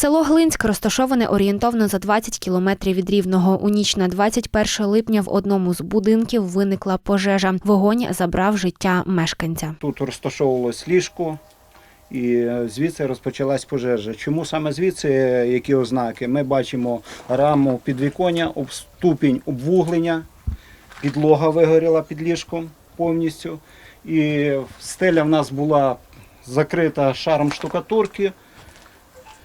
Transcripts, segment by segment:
Село Глинськ розташоване орієнтовно за 20 кілометрів від Рівного. У ніч на 21 липня в одному з будинків виникла пожежа. Вогонь забрав життя мешканця. Тут розташовувалось ліжко, і звідси розпочалась пожежа. Чому саме звідси, які ознаки? Ми бачимо раму підвіконня, ступінь обвуглення, підлога вигоріла під ліжком повністю. І стеля в нас була закрита шаром штукатурки.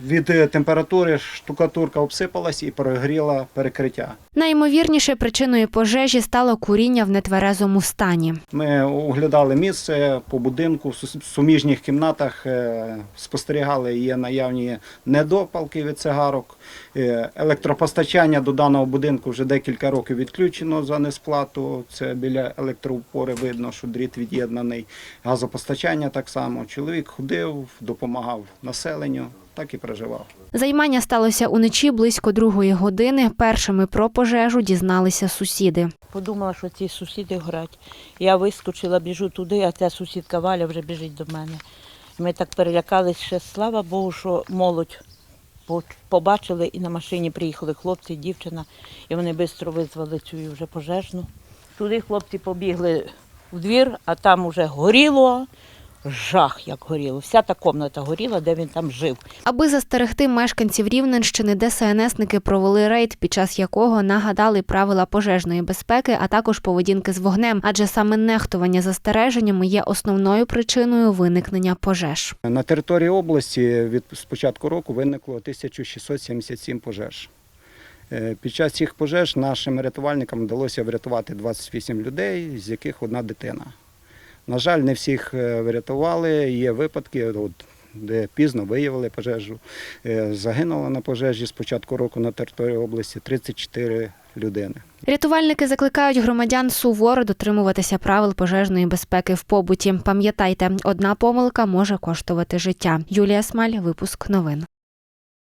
Від е, температури штукатурка обсипалась і перегріла перекриття. Найімовірніше причиною пожежі стало куріння в нетверезому стані. Ми оглядали місце по будинку, в суміжніх кімнатах, е, спостерігали, є наявні недопалки від цигарок. Е, Електропостачання до даного будинку вже декілька років відключено за несплату. Це біля електроупори видно, що дріт від'єднаний. Газопостачання так само. Чоловік ходив, допомагав населенню, так і проживав. Займання сталося уночі близько другої години. Першими про пожежу дізналися сусіди. Подумала, що ці сусіди горять. Я вискочила, біжу туди, а ця сусідка Валя вже біжить до мене. Ми так перелякались ще, слава Богу, що молодь побачили і на машині приїхали хлопці, дівчина, і вони швидко визвали цю вже пожежну. Туди хлопці побігли в двір, а там вже горіло, жах як горіло. Вся та кімната горіла, де він там жив. Аби застерегти мешканців Рівненщини, ДСНСники провели рейд, під час якого нагадали правила пожежної безпеки, а також поведінки з вогнем, адже саме нехтування застереженнями є основною причиною виникнення пожеж. На території області від з початку року виникло 1677 пожеж. Е, Під час цих пожеж нашим рятувальникам вдалося врятувати 28 людей, з яких одна дитина. На жаль, не всіх е, врятували. Є випадки, от, де пізно виявили пожежу. Е, Загинуло на пожежі з початку року на території області 34 людини. Рятувальники закликають громадян суворо дотримуватися правил пожежної безпеки в побуті. Пам'ятайте, одна помилка може коштувати життя. Юлія Смаль, випуск новин.